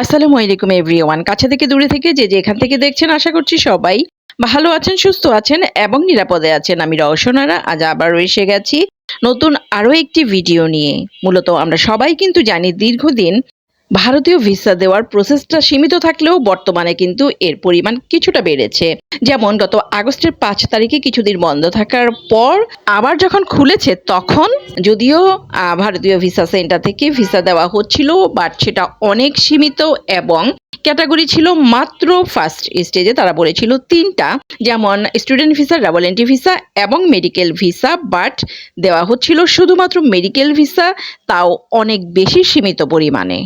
আসসালামু আলাইকুম এভরিওয়ান কাছে থেকে দূরে থেকে যে যেখান থেকে দেখছেন, আশা করছি সবাই ভালো আছেন, সুস্থ আছেন এবং নিরাপদে আছেন। আমি রওশনারা আজ আবার এসে গেছি নতুন আরও একটি ভিডিও নিয়ে। মূলত আমরা সবাই কিন্তু জানি দীর্ঘদিন ভারতীয় ভিসা দেওয়ার প্রসেসটা সীমিত থাকলেও বর্তমানে কিন্তু এর পরিমাণ কিছুটা বেড়েছে। যেমন, গত আগস্টের পাঁচ তারিখে কিছুদিন বন্ধ থাকার পর আবার যখন খুলেছে তখন যদিও ভারতীয় ভিসা সেন্টার থেকে ভিসা দেওয়া হচ্ছিল, বাট সেটা অনেক সীমিত এবং ক্যাটাগরি ছিল মাত্র ফার্স্ট স্টেজে তারা বলেছিল তিনটা। যেমন, student visa, double entry visa এবং মেডিকেল ভিসা, বাট দেওয়া হচ্ছিল শুধুমাত্র মেডিকেল ভিসা, তাও অনেক বেশি সীমিত পরিমাণে।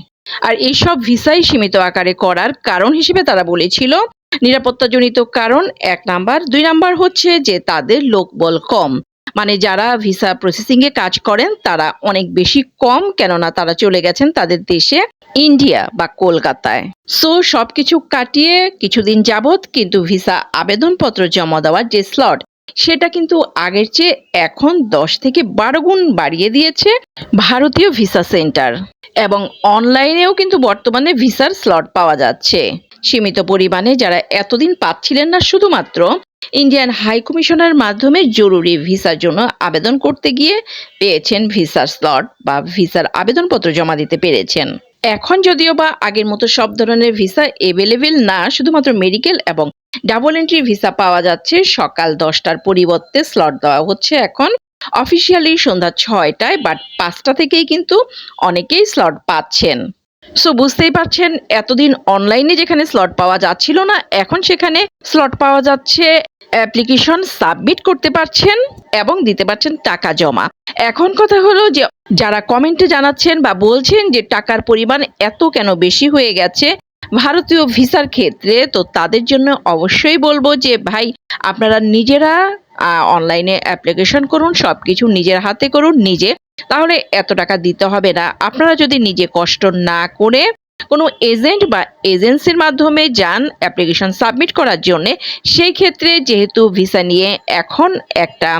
আর এইসব ভিসাই সীমিত আকারে করার কারণ হিসেবে তারা বলেছিল, নিরাপত্তাজনিত কারণ এক নাম্বার। দুই নাম্বার হচ্ছে যে তাদের লোকবল কম। মানে যারা ভিসা প্রসেসিংয়ে কাজ করেন, তারা অনেক বেশি কম কেননা তারা চলে গেছেন তাদের দেশে ইন্ডিয়া বা কলকাতায়। সো সবকিছু কাটিয়ে কিছুদিন যাবত কিন্তু ভিসা আবেদনপত্র জমা দেওয়ার যে স্লট, সেটা কিন্তু আগের চেয়ে এখন দশ থেকে বারো গুণ বাড়িয়ে দিয়েছে ভারতীয় ভিসা সেন্টার। এবং অনলাইনেও কিন্তু বর্তমানে ভিসার স্লট পাওয়া যাচ্ছে। সীমিত পরিমাণে যারা এতদিন পাচ্ছিলেন না শুধুমাত্র ইন্ডিয়ান হাই কমিশনের মাধ্যমে জরুরি ভিসার জন্য আবেদন করতে গিয়ে পেয়েছেন ভিসার স্লট বা ভিসার আবেদনপত্র জমা দিতে পেরেছেন। এখন যদিও বা আগের মতো সব ধরনের ভিসা এভেলেবেল না, শুধুমাত্র মেডিকেল এবং ডাবল এন্ট্রি ভিসা পাওয়া যাচ্ছে, সকাল দশটার পরিবর্তে স্লট দেওয়া হচ্ছে এখন। অফিসিয়ালি সন্ধ্যা ছয়টায় বাট পাঁচটা থেকেই কিন্তু অনেকেই স্লট পাচ্ছেন। সো বুঝতেই পারছেন, এতদিন অনলাইনে যেখানে স্লট পাওয়া যাচ্ছিল না, এখন সেখানে স্লট পাওয়া যাচ্ছে অ্যাপ্লিকেশন সাবমিট করতে পারছেন এবং দিতে পারছেন টাকা জমা। এখন কথা হলো যে, যারা কমেন্টে জানাচ্ছেন বা বলছেন যে, টাকার পরিমাণ এত কেন বেশি হয়ে গেছে ভারতীয় ভিসার ক্ষেত্রে তো তাদের জন্য অবশ্যই বলব যে, ভাই, আপনারা নিজেরা অনলাইনে অ্যাপ্লিকেশন করুন সব কিছু নিজের হাতে করুন, নিজে। তাহলে এত টাকা দিতে হবে না। আপনারা যদি নিজে কষ্ট না করে কোনো এজেন্ট বা এজেন্সির মাধ্যমে যান অ্যাপ্লিকেশন সাবমিট করার জন্যে, সেই ক্ষেত্রে যেহেতু ভিসা নিয়ে এখন একটা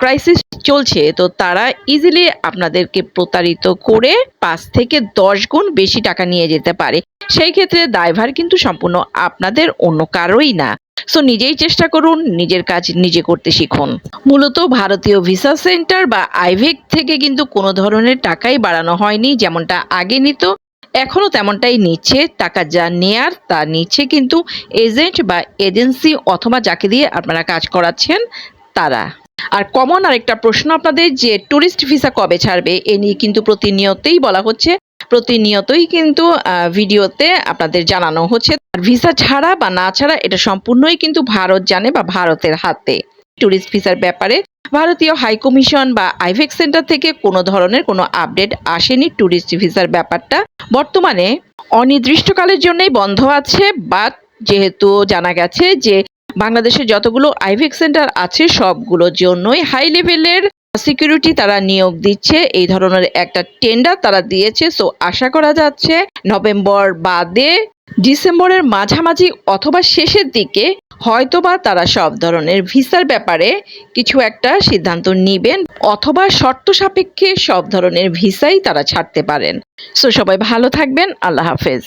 ক্রাইসিস চলছে, তো তারা ইজিলি আপনাদেরকে প্রতারিত করে পাঁচ থেকে দশ গুণ বেশি টাকা নিয়ে যেতে পারে। সেই ক্ষেত্রে দায়ভার কিন্তু সম্পূর্ণ আপনাদের, অন্য কারোই না। সো নিজেই চেষ্টা করুন, নিজের কাজ নিজে করতে শিখুন। মূলত ভারতীয় ভিসা সেন্টার বা আইভেক থেকে কিন্তু কোনো ধরনের টাকাই বাড়ানো হয়নি, যেমনটা আগে নিত। এখনও তেমনটাই নিচ্ছে, টাকা যা নেয়ার তা নিচ্ছে কিন্তু এজেন্ট বা এজেন্সি অথবা যাকে দিয়ে আপনারা কাজ করাচ্ছেন, তারা। আর কমন আরেকটা প্রশ্ন আপনাদের যে ট্যুরিস্ট ভিসা কবে ছাড়বে, এ নিয়ে কিন্তু প্রতিনিয়তই বলা হচ্ছে, প্রতিনিয়তই কিন্তু ভিডিওতে আপনাদের জানানো হচ্ছে। আর ভিসা ছাড়া বা না ছাড়া এটা সম্পূর্ণই কিন্তু ভারত জানে বা ভারতের হাতে। ট্যুরিস্ট ভিসার ব্যাপারে ভারতীয় হাই কমিশন বা আইভেক সেন্টার থেকে কোনো ধরনের কোনো আপডেট আসেনি ট্যুরিস্ট ভিসার ব্যাপারটা। বর্তমানে অনির্দিষ্টকালের জন্যই বন্ধ আছে বাট যেহেতু জানা গেছে যে বাংলাদেশে যতগুলো আইভেক সেন্টার আছে, সবগুলোর জন্যই হাই লেভেলের সিকিউরিটি তারা নিয়োগ দিচ্ছে। এই ধরনের একটা টেন্ডার তারা দিয়েছে। সো আশা করা যাচ্ছে নভেম্বর বাদে ডিসেম্বরের মাঝামাঝি অথবা শেষের দিকে হয়তোবা তারা সব ধরনের ভিসার ব্যাপারে কিছু একটা সিদ্ধান্ত নেবেন অথবা শর্ত সাপেক্ষে সব ধরনের ভিসাই তারা ছাড়তে পারেন। সো সবাই ভালো থাকবেন। আল্লাহ হাফেজ।